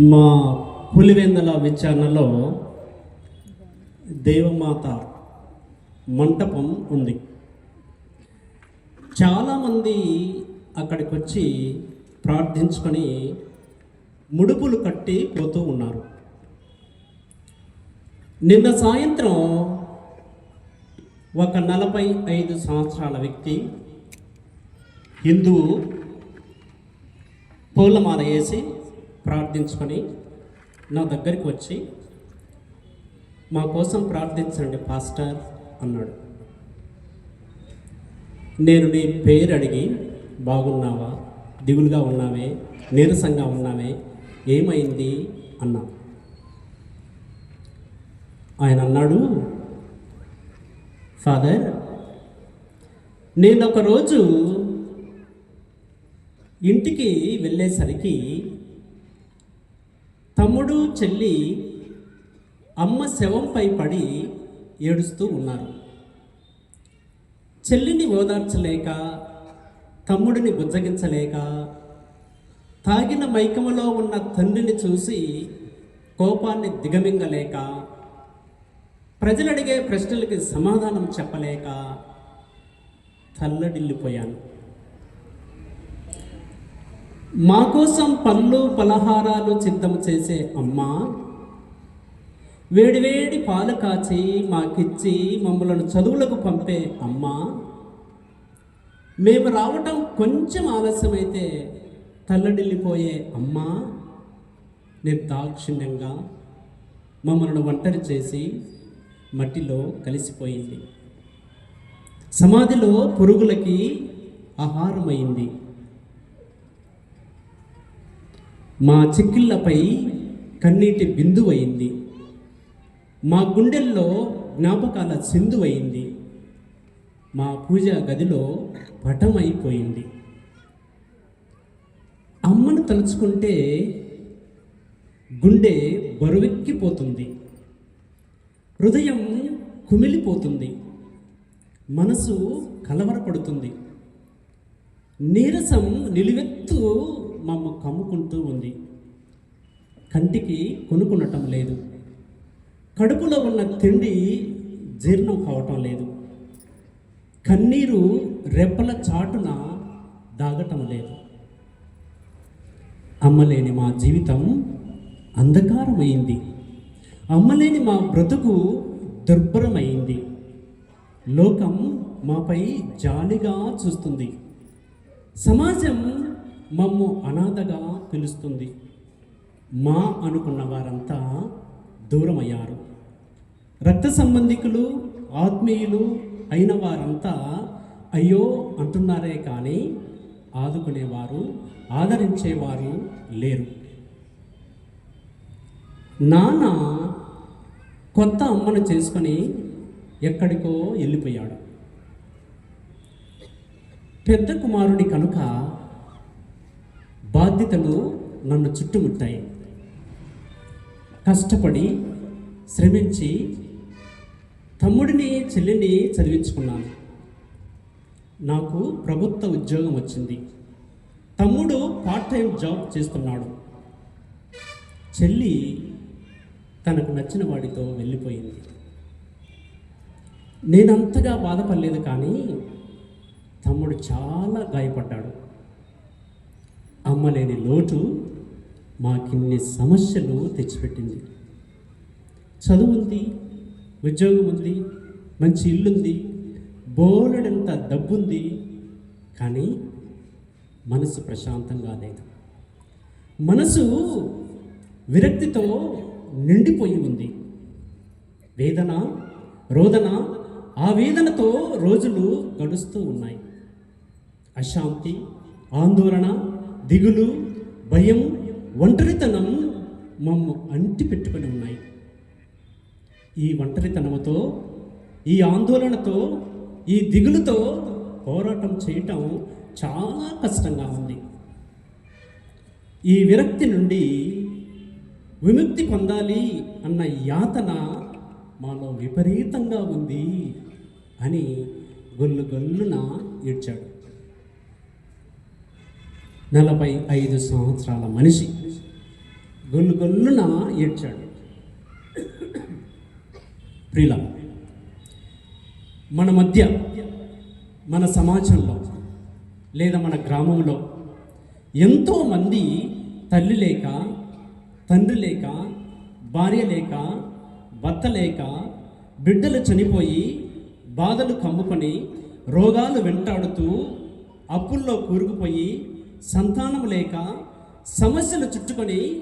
మా పులివెందల విచారణలో దేవమాత మంటపం ఉంది. చాలామంది అక్కడికి వచ్చి ప్రార్థించుకొని ముడుపులు కట్టి పోతూ ఉన్నారు. నిన్న సాయంత్రం ఒక నలభై ఐదు సంవత్సరాల వ్యక్తి హిందువు పూలమాల వేసి ప్రార్థించుకొని నా దగ్గరికి వచ్చి మా కోసం ప్రార్థించండి పాస్టర్ అన్నాడు. నేను నీ పేరు అడిగి బాగున్నావా? దిగులుగా ఉన్నావే? నీరసంగా ఉన్నావే? ఏమైంది? అన్నా. ఆయన అన్నాడు ఫాదర్ నేను ఒకరోజు ఇంటికి వెళ్ళేసరికి తమ్ముడు చెల్లి అమ్మ శవంపై పడి ఏడుస్తూ ఉన్నారు. చెల్లిని ఓదార్చలేక తమ్ముడిని బుజ్జగించలేక తాగిన మైకములో ఉన్న తండ్రిని చూసి కోపాన్ని దిగమింగలేక ప్రజలు అడిగే ప్రశ్నలకి సమాధానం చెప్పలేక తల్లడిల్లిపోయాను. మా కోసం పళ్ళు పలహారాలు సిద్ధం చేసే అమ్మ వేడివేడి పాలు కాచి మాకిచ్చి మమ్మలను చదువులకు పంపే అమ్మ. మేము రావటం కొంచెం ఆలస్యమైతే తల్లడిల్లిపోయే అమ్మ. నిర్దాక్షిణ్యంగా మమ్మల్ని ఒంటరి చేసి మట్టిలో కలిసిపోయింది. సమాధిలో పురుగులకి ఆహారమైంది. మా చిక్కిళ్ళపై కన్నీటి బిందువయింది మా గుండెల్లో జ్ఞాపకాల సింధువయింది మా పూజా గదిలో పటమైపోయింది. అమ్మను తలుచుకుంటే గుండె బరువెక్కిపోతుంది. హృదయం కుమిలిపోతుంది. మనసు కలవరపడుతుంది. నీరసం నిలువెత్తు మమ్మ కమ్ముకుంటూ ఉంది. కంటికి కొనుక్కునటం లేదు. కడుపులో ఉన్న తిండి జీర్ణం కావటం లేదు. కన్నీరు రెప్పల చాటున దాగటం లేదు. అమ్మలేని మా జీవితం అంధకారమైంది. అమ్మలేని మా బ్రతుకు దుర్భరమైంది. లోకం మాపై జాలిగా చూస్తుంది. సమాజం మమ్ము అనాథగా పిలుస్తుంది. మా అనుకున్న వారంతా దూరమయ్యారు. రక్త సంబంధికులు ఆత్మీయులు అయిన వారంతా అయ్యో అంటున్నారే కానీ ఆదుకునేవారు ఆదరించేవారు లేరు. నాన్న కొత్త అమ్మను చేసుకొని ఎక్కడికో వెళ్ళిపోయాడు. పెద్ద కుమారుడి కనుక బాధ్యతలు నన్ను చుట్టుముట్టాయి. కష్టపడి శ్రమించి తమ్ముడిని చెల్లిని చదివించుకున్నాను. నాకు ప్రభుత్వ ఉద్యోగం వచ్చింది. తమ్ముడు పార్ట్ టైం జాబ్ చేస్తున్నాడు. చెల్లి తనకు నచ్చిన వాడితో వెళ్ళిపోయింది. నేనంతగా బాధపడలేదు కానీ తమ్ముడు చాలా గాయపడ్డాడు. అమ్మలేని లోటు మాకిన్ని సమస్యలు తెచ్చిపెట్టింది. చదువు ఉంది ఉద్యోగం ఉంది మంచి ఇల్లుంది బోలెడంత డబ్బుంది కానీ మనసు ప్రశాంతంగా లేదు. మనసు విరక్తితో నిండిపోయి ఉంది. వేదన రోదన ఆ వేదనతో రోజులు గడుస్తూ ఉన్నాయి. అశాంతి ఆందోళన దిగులు భయం ఒంటరితనం మమ్ము అంటి పెట్టుకొని ఉన్నాయి. ఈ ఒంటరితనముతో ఈ ఆందోళనతో ఈ దిగులుతో పోరాటం చేయటం చాలా కష్టంగా ఉంది. ఈ విరక్తి నుండి విముక్తి పొందాలి అన్న యాతన మాలో విపరీతంగా ఉంది అని గొల్లు గొల్లున ఏడ్చాడు. నలభై ఐదు సంవత్సరాల మనిషి గొల్లు గొల్లున ఏడ్చాడు. ప్రియుల మన మధ్య మన సమాజంలో లేదా మన గ్రామంలో ఎంతోమంది తల్లి లేక తండ్రి లేక భార్య లేక భర్త లేక బిడ్డలు చనిపోయి బాధలు కమ్ముకొని రోగాలు వెంటాడుతూ అప్పుల్లో కూరుకుపోయి సంతానం లేక సమస్యలు చుట్టుకొని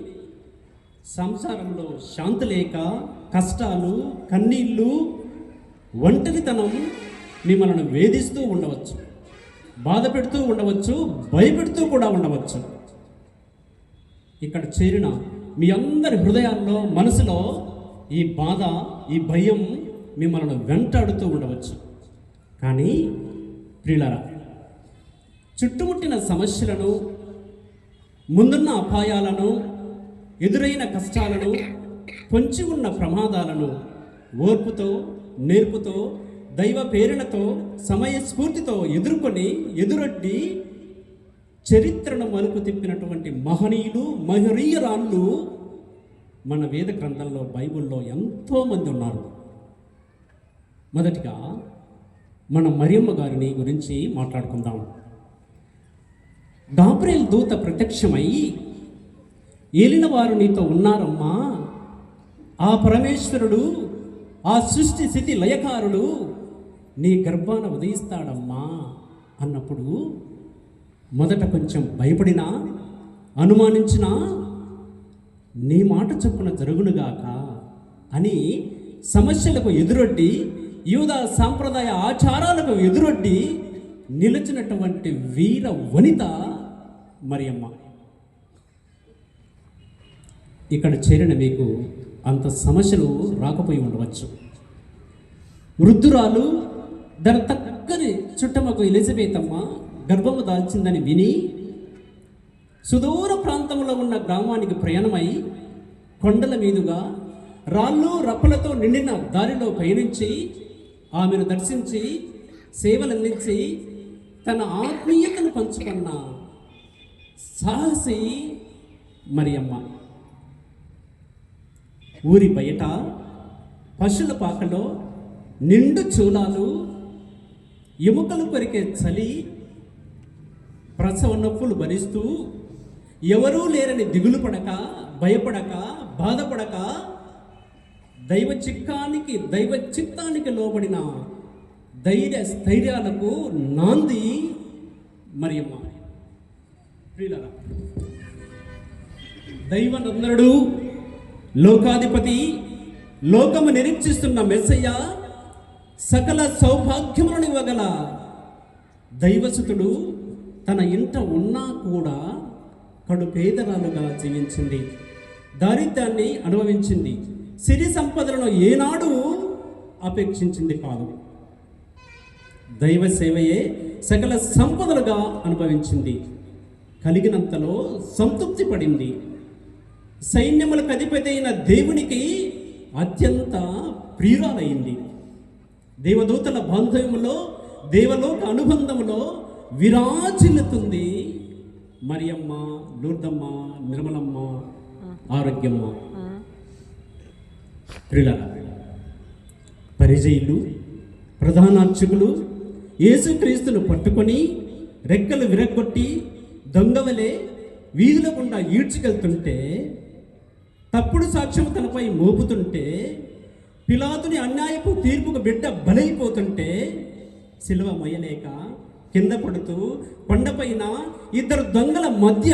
సంసారంలో శాంతి లేక కష్టాలు కన్నీళ్ళు ఒంటరితనం మిమ్మల్ని వేధిస్తూ ఉండవచ్చు. బాధ పెడుతూ ఉండవచ్చు భయపెడుతూ కూడా ఉండవచ్చు. ఇక్కడ చేరిన మీ అందరి హృదయాల్లో మనసులో ఈ బాధ ఈ భయం మిమ్మల్ని వెంటాడుతూ ఉండవచ్చు. కానీ ప్రియులరా చుట్టుముట్టిన సమస్యలను ముందున్న అపాయాలను ఎదురైన కష్టాలను పొంచి ఉన్న ప్రమాదాలను ఓర్పుతో నేర్పుతో దైవ ప్రేరణతో సమయస్ఫూర్తితో ఎదుర్కొని ఎదురొడ్డి చరిత్రను మలుపు తిప్పినటువంటి మహనీయులు మహనీయురాళ్ళు మన వేద గ్రంథంలో బైబిల్లో ఎంతోమంది ఉన్నారు. మొదటిగా మన మరియమ్మ గారిని గురించి మాట్లాడుకుందాం. గాబ్రేల్ దూత ప్రత్యక్షమై ఏలిన వారు నీతో ఉన్నారమ్మా. ఆ పరమేశ్వరుడు ఆ సృష్టి స్థితి లయకారుడు నీ గర్భాన ఉదయిస్తాడమ్మా. అన్నప్పుడు మొదట కొంచెం భయపడినా అనుమానించినా నీ మాట చొప్పున జరుగునుగాక అని సమస్యలకు ఎదురొడ్డి యూదా సాంప్రదాయ ఆచారాలకు ఎదురొడ్డి నిలిచినటువంటి వీర వనిత మరియమ్మ. ఇక్కడ చేరిన మీకు అంత సమస్యలు రాకపోయి ఉండవచ్చు. వృద్ధురాలు దాని తక్కని చుట్టమకు ఎలిజబెత్ గర్భము దాల్చిందని విని సుదూర ప్రాంతంలో ఉన్న గ్రామానికి ప్రయాణమై కొండల మీదుగా రాళ్ళు రప్పలతో నిండిన దారిలో పయనించి ఆమెను దర్శించి సేవలందించి తన ఆత్మీయతను పంచుకున్న సాహసి మరియమ్మ. ఊరి బయట పశుల పాకలో నిండు చూలాలు ఎముకలు కొరికే చలి ప్రసవ నొప్పులు భరిస్తూ ఎవరూ లేరని దిగులు పడక భయపడక బాధపడక దైవ చిక్కానికి దైవ చిత్తానికి లోబడిన ధైర్య స్థైర్యాలకు నాంది మరియమ్మ. దైవ నందనుడు లోకాధిపతి లోకము నిరీక్షిస్తున్న మెస్సయ్య సకల సౌభాగ్యములను ఇవ్వగల దైవసుతుడు తన ఇంట ఉన్నా కూడా కడు పేదరాలుగా జీవించింది దారిద్ర్యాన్ని అనుభవించింది సిరి సంపదలను ఏనాడు అపేక్షించింది కాదు. దైవ సేవయే సకల సంపదలుగా అనుభవించింది. కలిగినంతలో సంతృప్తి పడింది. సైన్యములకు అధిపతి అయిన దేవునికి అత్యంత ప్రియురాలైంది. దేవదూతల బాంధవ్యములో దేవలోక అనుబంధములో విరాజిల్లుతుంది మరియమ్మ లూర్దమ్మ నిర్మలమ్మ ఆరోగ్యమ్మ. ప్రియులరా పరిజయులు ప్రధానార్చకులు యేసుక్రీస్తును పట్టుకొని రెక్కలు విరగొట్టి దొంగవలే వీధుల గుండా ఈడ్చుకెళ్తుంటే తప్పుడు సాక్ష్యం తనపై మోపుతుంటే పిలాతుని అన్యాయపు తీర్పుకు బిడ్డ బలైపోతుంటే సిలువ మొయ్యలేక కింద పడుతూ కొండపైన ఇద్దరు దొంగల మధ్య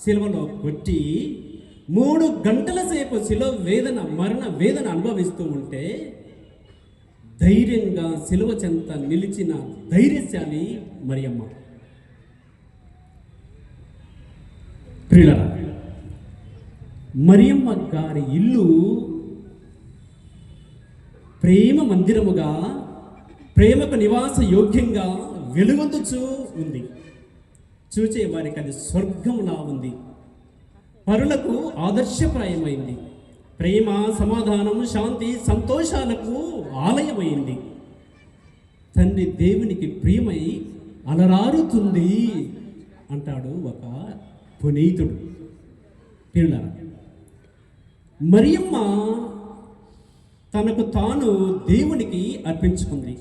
సిలువలో కొట్టి మూడు గంటల సేపు శిలువ వేదన మరణ వేదన అనుభవిస్తూ ఉంటే ధైర్యంగా సిలువ చెంత నిలిచిన ధైర్యశాలి మరియమ్మ. ప్రియులరా మరియమ్మ గారి ఇల్లు ప్రేమ మందిరముగా ప్రేమకు నివాస యోగ్యంగా వెలుగొందుచు ఉంది. చూచే వారికి అది స్వర్గంలా ఉంది. పరులకు ఆదర్శప్రాయమైంది. ప్రేమ సమాధానం శాంతి సంతోషాలకు ఆలయమైంది. తండ్రి దేవునికి ప్రియమై అలరారుతుంది అంటాడు ఒక పునీతుడు. పిల్ల మరియమ్మ తనకు తాను దేవునికి అర్పించుకుంది.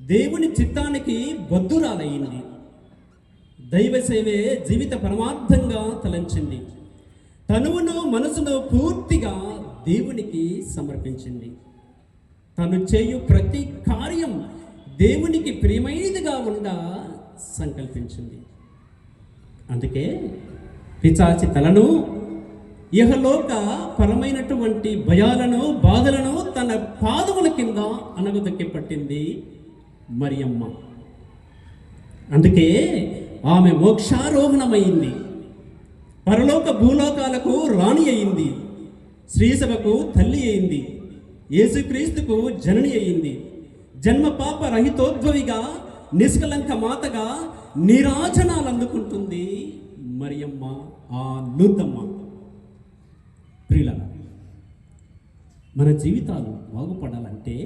దేవుని చిత్తానికి బద్దురాలయ్యింది దైవ సేవే జీవిత పరమార్థంగా తలంచింది. తనువును మనసును పూర్తిగా దేవునికి సమర్పించింది. తను చేయు ప్రతి కార్యం దేవునికి ప్రియమైనదిగా ఉండ సంకల్పించింది. అందుకే పిచాచి తలను ఇహలోక పరమైనటువంటి భయాలను బాధలను తన పాదముల కింద అనగదొక్కి పట్టింది మరియమ్మ. అందుకే ఆమె మోక్షారోహణమైంది. పరలోక భూలోకాలకు రాణి అయింది. శ్రీసభకు తల్లి అయింది. యేసుక్రీస్తుకు జనని అయింది. జన్మ పాప రహితోద్భవిగా నిష్కలంక మాతగా నీరాజనాలు అందుకుంటుంది మరియమ్మ ఆ లూతమ్మ ప్రియుల మన జీవితాలు బాగుపడాలంటే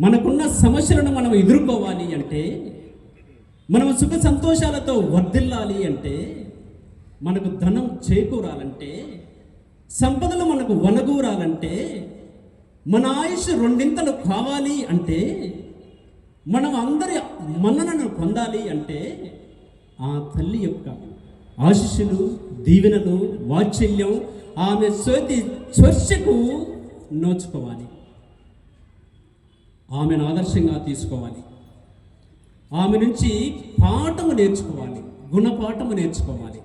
మనకున్న సమస్యలను మనం ఎదుర్కోవాలి అంటే మనం సుఖ సంతోషాలతో వర్ధిల్లాలి అంటే మనకు ధనం చేకూరాలంటే సంపదలు మనకు వనగూరాలంటే మన ఆయుష్ రెండింతలు కావాలి అంటే మనం అందరి మన్ననను పొందాలి అంటే ఆ తల్లి యొక్క ఆశీస్సులు దీవెనలు వాత్సల్యం ఆమె సోతి చర్చకు నోచుకోవాలి. ఆమెను ఆదర్శంగా తీసుకోవాలి. ఆమె నుంచి పాఠము నేర్చుకోవాలి. గుణపాఠము నేర్చుకోవాలి.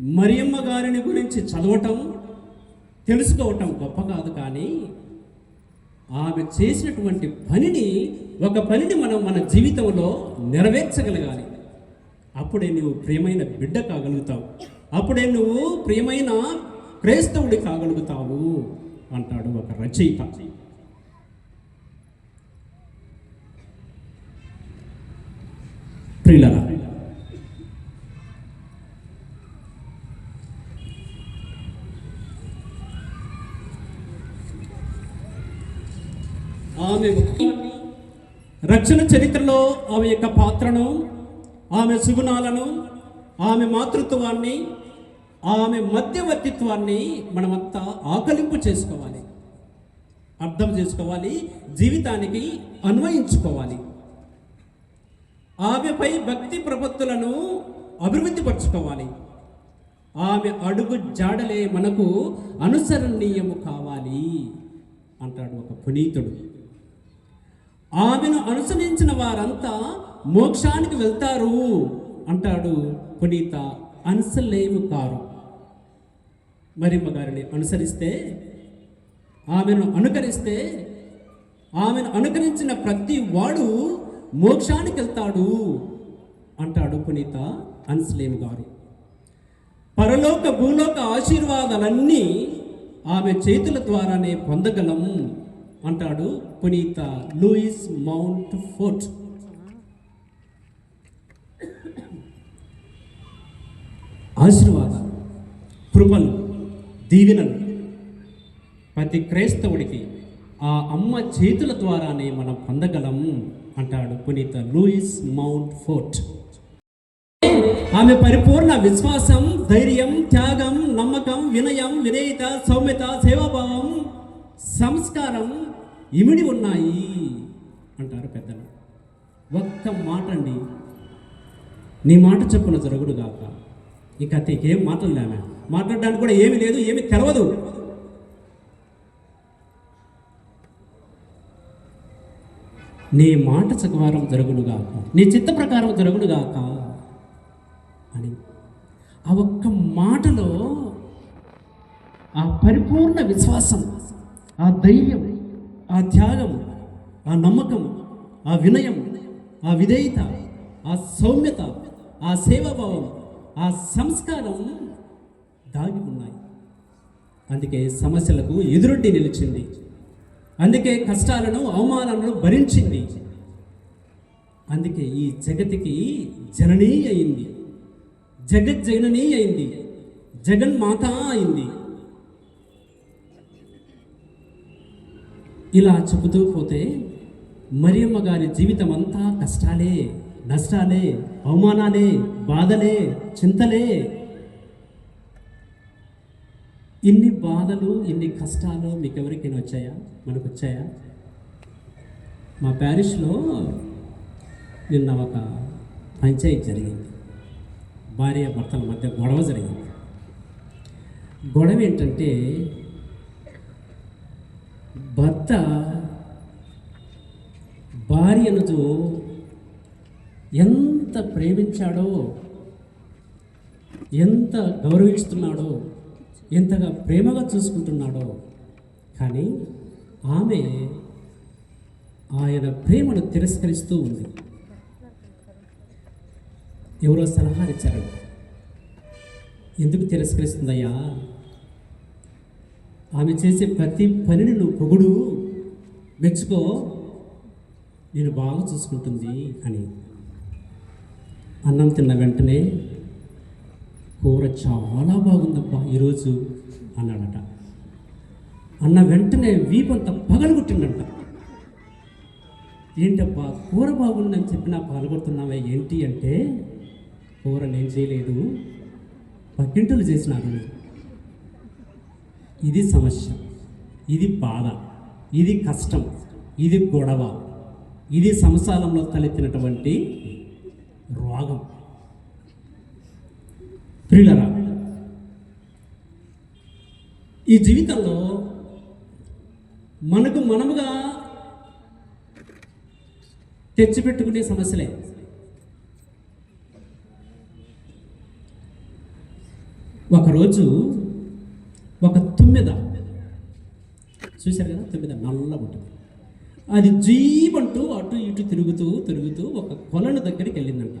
మరియమ్మ గారిని గురించి చదవటం తెలుసుకోవటం గొప్ప కాదు కానీ ఆమె చేసినటువంటి పనిని ఒక పనిని మనం మన జీవితంలో నెరవేర్చగలగాలి. అప్పుడే నువ్వు ప్రియమైన బిడ్డ కాగలుగుతావు. అప్పుడే నువ్వు ప్రియమైన క్రైస్తవుడి కాగలుగుతావు అంటాడు ఒక రచయిత. ప్రియులరా ఆమె రక్షణ చరిత్రలో ఆమె యొక్క పాత్రను ఆమె సుగుణాలను ఆమె మాతృత్వాన్ని ఆమె మధ్యవర్తిత్వాన్ని మనమంతా ఆకలింపు చేసుకోవాలి. అర్థం చేసుకోవాలి జీవితానికి అన్వయించుకోవాలి. ఆమెపై భక్తి ప్రపత్తులను అభివృద్ధి పరుచుకోవాలి ఆమె అడుగు జాడలే మనకు అనుసరణీయము కావాలి అంటాడు ఒక పునీతుడు. ఆమెను అనుసరించిన వారంతా మోక్షానికి వెళ్తారు అంటాడు పునీత అనుసలేము కారు. మరిమ్మ గారిని అనుసరిస్తే ఆమెను అనుకరిస్తే ఆమెను అనుకరించిన ప్రతి వాడు మోక్షానికి వెళ్తాడు అంటాడు పునీత అన్స్లేము గారు. పరలోక భూలోక ఆశీర్వాదాలన్నీ ఆమె చేతుల ద్వారానే పొందగలం అంటాడు పునీత లూయిస్ మౌంట్ ఫోర్ట్ ఆశీర్వాదాలు కృపలు దీవెనలు ప్రతి క్రైస్తవుడికి ఆ అమ్మ చేతుల ద్వారానే మనం పొందగలము అంటాడు పునీత లూయిస్ మౌంట్ ఫోర్ట్ ఆమె పరిపూర్ణ విశ్వాసం ధైర్యం త్యాగం నమ్మకం వినయం వినయత సౌమ్యత సేవాభావం సంస్కారం ఇమిడి ఉన్నాయి అంటారు పెద్దలు. ఒక్క మాట అండి నీ మాట చెప్పున జరుగుడు కాక ఇక ఏం మాటలు లేమే. మాట్లాడడానికి కూడా ఏమీ లేదు ఏమీ తెలవదు. నీ మాట చకవారం జరుగునుగాక నీ చిత్త ప్రకారం జరుగునుగాక అని ఆ ఒక్క మాటలో ఆ పరిపూర్ణ విశ్వాసం ఆ ధైర్యం ఆ త్యాగం ఆ నమ్మకం ఆ వినయం ఆ విధేయత ఆ సౌమ్యత ఆ సేవాభావం ఆ సంస్కారం దాగి ఉన్నాయి. అందుకే సమస్యలకు ఎదురొడ్డి నిలిచింది. అందుకే కష్టాలను అవమానాలను భరించింది. అందుకే ఈ జగతికి జననీ అయింది. జగజ్జననీ అయింది. జగన్మాత అయింది. ఇలా చెబుతూ పోతే మరియమ్మ గారి జీవితం అంతా కష్టాలే నష్టాలే అవమానాలే బాధలే చింతలే. ఇన్ని బాధలు ఇన్ని కష్టాలు మీకు ఎవరికైనా వచ్చాయా? మనకు వచ్చాయా మా ప్యారిస్లో నిన్న ఒక పంచాయతీ జరిగింది. భార్య భర్తల మధ్య గొడవ జరిగింది. గొడవ ఏంటంటే భర్త భార్యను ఎంత ప్రేమించాడో ఎంత గౌరవిస్తున్నాడో ఎంతగా ప్రేమగా చూసుకుంటున్నాడో కానీ ఆమె ఆయన ప్రేమను తిరస్కరిస్తూ ఉంది. ఎవరో సలహా ఇచ్చారు ఎందుకు తిరస్కరిస్తుందయ్యా? ఆమె చేసే ప్రతి పనిని నువ్వు పొగుడు. మెచ్చుకో. నేను బాగా చూసుకుంటుంది అని. అన్నం తిన్న వెంటనే కూర చాలా బాగుందబ్బా ఈరోజు అన్నాడట. అన్న వెంటనే వీపంతా పగలగొట్టిండంట ఏంటబ్బా కూర బాగుందని చెప్పినా పాల్గొడుతున్నావే ఏంటి అంటే కూర నేను చేయలేదు. పక్కింటలు చేసినారు. ఇది సమస్య ఇది బాధ ఇది కష్టం ఇది గొడవ ఇది సంసారంలో తలెత్తినటువంటి రోగం. ప్రియులరా ఈ జీవితంలో మనకు మనముగా తెచ్చిపెట్టుకునే సమస్యలే. ఒకరోజు తుమ్మెద? చూశారు కదా? తుమ్మెద నల్లగా ఉంటుంది. అది జీబంటూ అటు ఇటు తిరుగుతూ తిరుగుతూ ఒక కొలను దగ్గరికి వెళ్ళిందంట.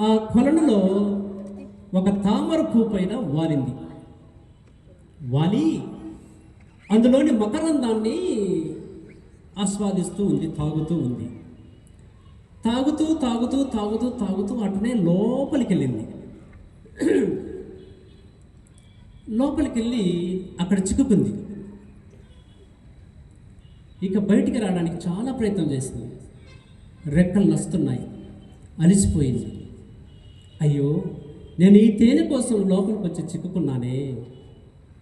ఆ కొలనులో ఒక తామర పువ్వు పైన వాలింది. వాలి. అందులోని మకరందాన్ని ఆస్వాదిస్తూ ఉంది తాగుతూ ఉంది. తాగుతూ తాగుతూ తాగుతూ తాగుతూ అటునే లోపలికి వెళ్ళింది లోపలికి వెళ్ళి అక్కడ చిక్కుకుంది. ఇక బయటికి రావడానికి చాలా ప్రయత్నం చేసింది. రెక్కలు నస్తున్నాయి. అలిసిపోయింది. అయ్యో నేను ఈ తేనె కోసం లోపలికి వచ్చి చిక్కుకున్నానే.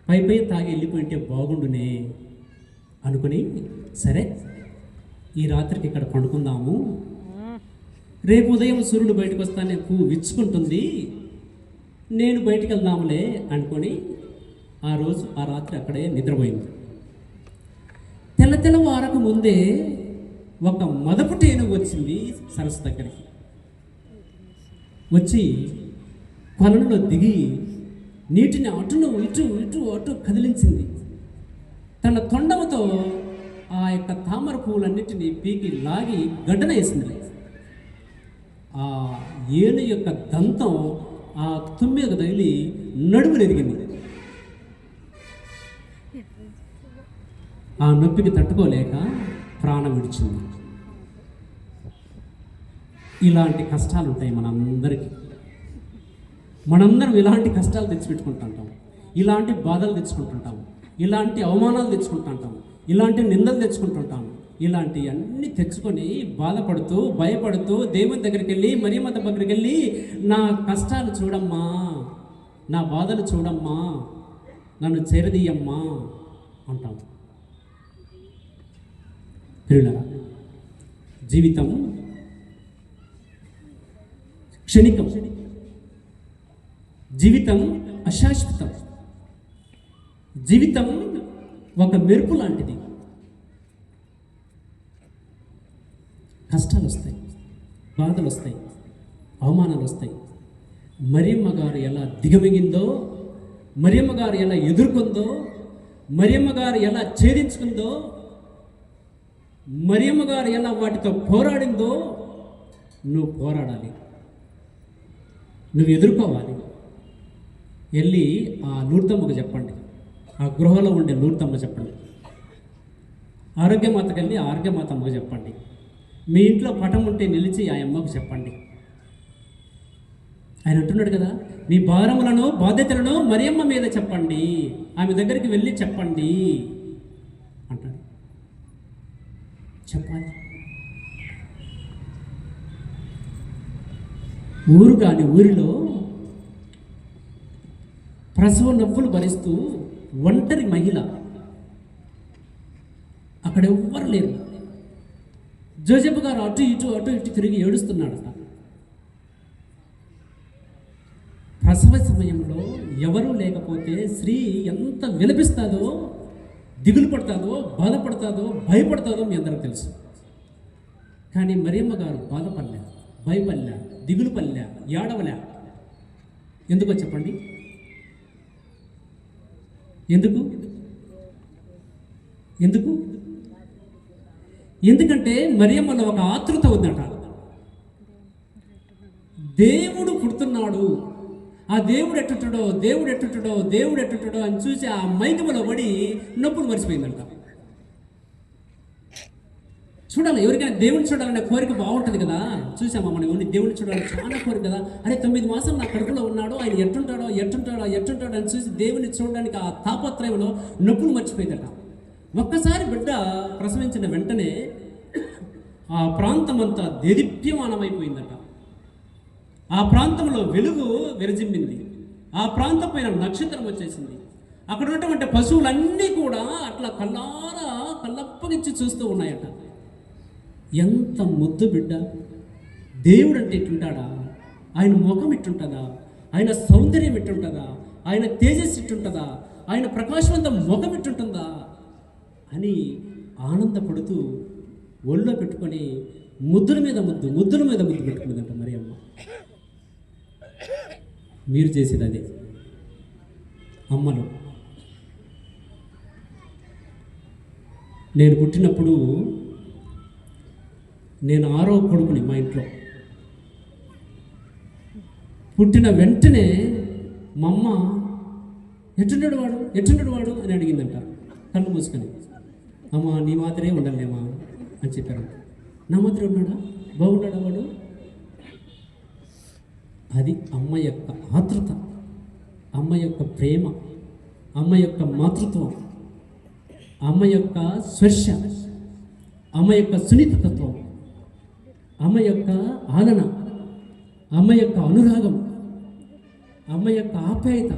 పై పై తాగి వెళ్ళిపోయింటే బాగుండునే. అనుకుని సరే ఈ రాత్రికి ఇక్కడ పండుకుందాము. రేపు ఉదయం సూర్యుడు బయటకు వస్తానే పువ్వు విచ్చుకుంటుంది. నేను బయటికి వెళ్దాంలే అనుకొని ఆ రోజు ఆ రాత్రి అక్కడే నిద్రపోయింది. తెల్ల తెల్ల వారకు ముందే ఒక మదపు టేనుగు వచ్చింది సరస్సు దగ్గరికి. వచ్చి కొలంలో దిగి నీటిని అటును ఇటు ఇటు అటు కదిలించింది. తన తొండముతో ఆ యొక్క తామర పువ్వులన్నిటినీ పీకి లాగి గడ్డన వేసింది. ఆ ఏను యొక్క దంతం ఆ తుమ్మిదకు తగిలి నడుము ఎదిగింది ఆ నొప్పికి తట్టుకోలేక ప్రాణం విడిచింది. ఇలాంటి కష్టాలు ఉంటాయి మనందరికీ. మనందరం ఇలాంటి కష్టాలు తెచ్చిపెట్టుకుంటుంటాం. ఇలాంటి బాధలు తెచ్చుకుంటుంటాం. ఇలాంటి అవమానాలు తెచ్చుకుంటుంటాం. ఇలాంటి నిందలు తెచ్చుకుంటుంటాం. ఇలాంటి అన్ని తెచ్చుకొని బాధపడుతూ భయపడుతూ దేవుని దగ్గరికి వెళ్ళి మరియమ్మ దగ్గరికి వెళ్ళి నా కష్టాలు చూడమ్మా నా బాధలు చూడమ్మా నన్ను చేరదీయమ్మా అంటాం. ప్రియులరా జీవితం క్షణికం. జీవితం అశాశ్వతం. జీవితం ఒక మెరుపు లాంటిది. కష్టాలు వస్తాయి బాధలు వస్తాయి అవమానాలు వస్తాయి మరియమ్మ గారు ఎలా దిగమిగిందో మరియమ్మ గారు ఎలా ఎదుర్కొందో మరియమ్మ గారు ఎలా ఛేదించుకుందో మరియమ్మ గారు ఎలా వాటితో పోరాడిందో నువ్వు పోరాడాలి. నువ్వు ఎదుర్కోవాలి. వెళ్ళి ఆ నూర్తమ్మకు చెప్పండి. ఆ గృహలో ఉండే నూర్తమ్మ చెప్పండి. ఆరోగ్యమాతకు వెళ్ళి ఆరోగ్యమాత అమ్మకు చెప్పండి. మీ ఇంట్లో పటం ఉంటే నిలిచి ఆ అమ్మకు చెప్పండి. ఆయన అంటున్నాడు కదా మీ భారములను బాధ్యతలను మరియమ్మ మీద చెప్పండి. ఆమె దగ్గరికి వెళ్ళి చెప్పండి అంటాడు. చెప్పాలి. ఊరు కాని ఊరిలో ప్రసవ నవ్వులు భరిస్తూ ఒంటరి మహిళ అక్కడ ఎవ్వరు లేరు. జోజెఫ్ గారు అటు ఇటు అటు ఇటు తిరిగి ఏడుస్తున్నాడట ప్రసవ సమయంలో ఎవరూ లేకపోతే స్త్రీ ఎంత విలపిస్తాదో దిగులు పడతాదో బాధపడుతుందో భయపడుతుందో మీ అందరికి తెలుసు. కానీ మరియమ్మ గారు బాధపడలే భయపడలే దిగులు పల్లె ఏడవలే. ఎందుకో చెప్పండి? ఎందుకు? ఎందుకు? ఎందుకంటే మరియమ్మలో ఒక ఆతృత ఉందట. దేవుడు పుడుతున్నాడు. ఆ దేవుడు ఎట్టుటడో దేవుడు ఎట్టుటడో దేవుడు ఎట్టుటడో అని చూసి ఆ మైకమలో పడి నొప్పులు మర్చిపోయిందంట. చూడాలి ఎవరికైనా దేవుని చూడాలనే కోరిక బాగుంటుంది కదా? చూసామా మనం ఎవరిని దేవుని చూడాలని చాలా కోరిక కదా? అరే తొమ్మిది మాసాలు నా కడుపులో ఉన్నాడు ఆయన ఎట్టుంటాడో ఎట్టుంటాడో ఎట్టుంటాడో అని చూసి దేవుని చూడడానికి ఆ తాపత్రయంలో నొప్పులు మర్చిపోయిందట. ఒక్కసారి బిడ్డ ప్రసవించిన వెంటనే ఆ ప్రాంతం అంతా దేదీప్యమానమైపోయిందట. ఆ ప్రాంతంలో వెలుగు విరజిమ్మింది. ఆ ప్రాంతం పైన నక్షత్రం వచ్చేసింది. అక్కడ ఉన్నటువంటి పశువులన్నీ కూడా అట్లా కళ్ళారా కళ్ళప్పగించి చూస్తూ ఉన్నాయట. ఎంత ముద్దు బిడ్డ. దేవుడు అంటే ఇట్టుంటాడా? ఆయన ముఖం ఇట్టుంటుందా? ఆయన సౌందర్యం ఇట్టుంటుందా? ఆయన తేజస్సు ఇట్టుంటుందా? ఆయన ప్రకాశవంతం ముఖం ఇట్టుంటుందా? అని ఆనందపడుతూ ఒళ్ళో పెట్టుకొని ముద్దుల మీద ముద్దు ముద్దుల మీద ముద్దు పెట్టుకున్నదంట మరి అమ్మ మీరు చేసేది అదే. అమ్మలు. నేను పుట్టినప్పుడు నేను ఆరో కొడుకుని మా ఇంట్లో. పుట్టిన వెంటనే మా అమ్మ ఎట్టున్నాడు వాడు? ఎట్టున్నాడు వాడు? అని అడిగిందంట కళ్ళు మూసుకొని. అమ్మ నీ మాదిరే ఉండలేమా అని చెప్పారు. నా మాదిరి ఉన్నాడా? బాగున్నాడా వాడు? అది అమ్మ యొక్క ఆతృత అమ్మ యొక్క ప్రేమ అమ్మ యొక్క మాతృత్వం అమ్మ యొక్క స్పర్శ అమ్మ యొక్క సున్నితత్వం అమ్మ యొక్క ఆలన అమ్మ యొక్క అనురాగం అమ్మ యొక్క ఆప్యాయత.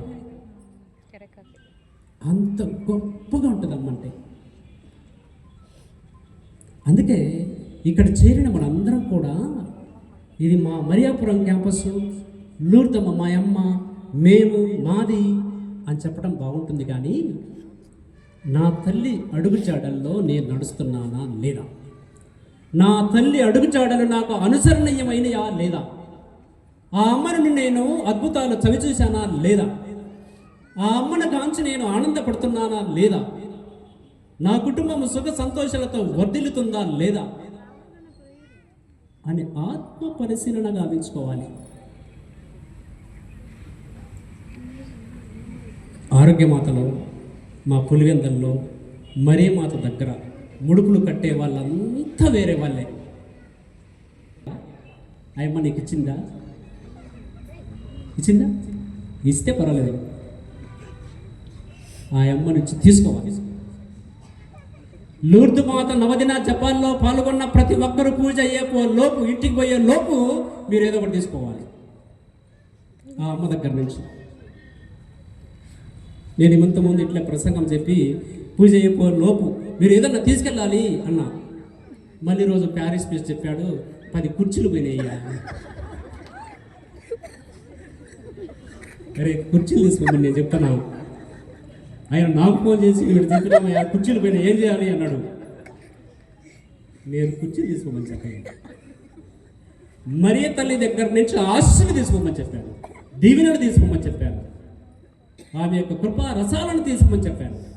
అంత గొప్పగా ఉంటుంది అమ్మ అంటే అందుకే ఇక్కడ చేరిన మనందరం కూడా ఇది మా మరియాపురం క్యాంపస్ లూర్తమ్మ మా అమ్మ మేము మాది అని చెప్పడం బాగుంటుంది కానీ నా తల్లి అడుగుచాడల్లో నేను నడుస్తున్నానా లేదా? నా తల్లి అడుగుచాడలు నాకు అనుసరణీయమైనయా లేదా? ఆ అమ్మను నేను అద్భుతాలు చవిచూశానా లేదా? ఆ అమ్మను కాంచి నేను ఆనందపడుతున్నానా లేదా? నా కుటుంబం సుఖ సంతోషాలతో వర్ధిల్లుతుందా లేదా అని ఆత్మ పరిశీలన గావించుకోవాలి. ఆరోగ్యమాతలో మా పులివెందల్లో మరే మాత దగ్గర ముడుపులు కట్టే వాళ్ళంతా వేరే వాళ్ళే. అయ్యమ్మ నీకు ఇచ్చిందా? ఇచ్చిందా? ఇస్తే పర్వాలేదు. ఆ అమ్మ నుంచి తీసుకోవాలి. లూర్దు మాత నవదిన జపాన్లో పాల్గొన్న ప్రతి ఒక్కరు పూజ అయ్యే లోపు ఇంటికి పోయే లోపు మీరు ఏదో ఒకటి తీసుకోవాలి. ఆ అమ్మ దగ్గర నుంచి. నేను ఇంతకుముందు ఇట్లా ప్రసంగం చెప్పి పూజ అయిపో లోపు మీరు ఏదన్నా తీసుకెళ్ళాలి అన్నా. మళ్ళీ రోజు ప్యారిస్ పీస్ చెప్పాడు పది కుర్చీలు పోయినాయి అరే కుర్చీలు తీసుకోమని నేను చెప్తాను ఆయన నాకు ఫోన్ చేసి వీడు చెప్పిన కుర్చీలు పైన ఏం చేయాలి? అన్నాడు. నేను కుర్చీలు తీసుకోమని చెప్పాను. మరియ తల్లి దగ్గర నుంచి ఆశలు తీసుకోమని చెప్పాను. దీవెనలు తీసుకోమని చెప్పాను. ఆమె యొక్క కృపా రసాలను తీసుకోమని చెప్పాను.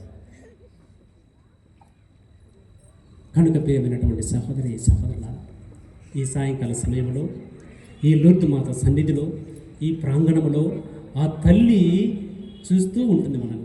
కనుక ప్రియమైనటువంటి సహోదరి సహోదరుల ఈ సాయంకాల సమయంలో ఈ లూర్దు మాత సన్నిధిలో ఈ ప్రాంగణంలో ఆ తల్లి చూస్తూ ఉంటుంది మనల్ని.